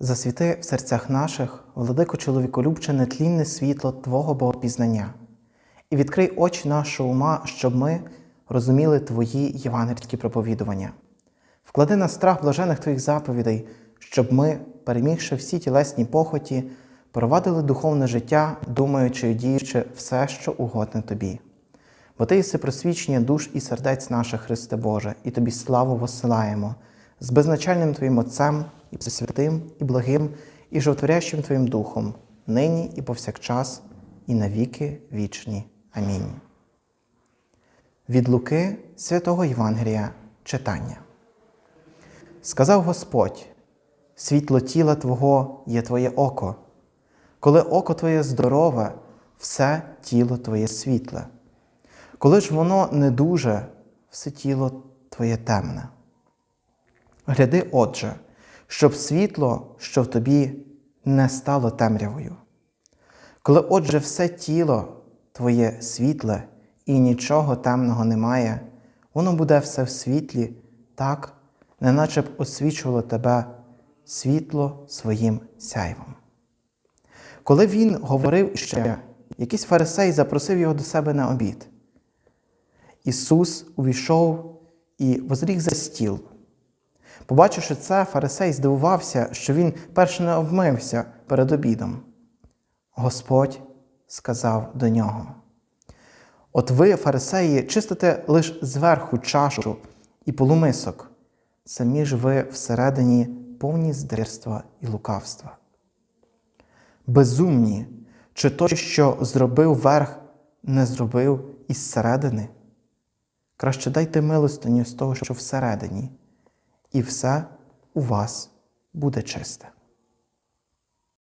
Засвіти в серцях наших, владико чоловіколюбче, нетлінне світло Твого Богопізнання, і відкрий очі нашого ума, щоб ми розуміли Твої євангельські проповідування. Вклади на страх блажених Твоїх заповідей, щоб ми, перемігши всі тілесні похоті, провадили духовне життя, думаючи і діючи все, що угодне Тобі. Бо Ти єси просвічення душ і сердець наших, Христе Боже, і Тобі славу посилаємо з безначальним Твоїм Отцем, і святим, і благим, і животворящим Твоїм Духом, нині і повсякчас, і навіки вічні. Амінь. Від Луки святого Євангелія читання. Сказав Господь: світло тіла Твого є Твоє око. Коли око Твоє здорове, все тіло Твоє світле. Коли ж воно не дуже, все тіло Твоє темне. Гляди, Отже, щоб світло, що в тобі, не стало темрявою. Коли, отже, все тіло твоє світле і нічого темного немає, воно буде все в світлі, так, неначе б освічувало тебе світло своїм сяйвом. Коли він говорив ще, якийсь фарисей запросив його до себе на обід. Ісус увійшов і возріг за стіл. Побачивши це, фарисей здивувався, що він перше не обмився перед обідом. Господь сказав до нього: От ви, фарисеї, чистите лише зверху чашу і полумисок, самі ж ви всередині повні здирства і лукавства. Безумні, чи той, що зробив верх, не зробив із середини? Краще дайте милостиню з того, що всередині і все у вас буде чисте.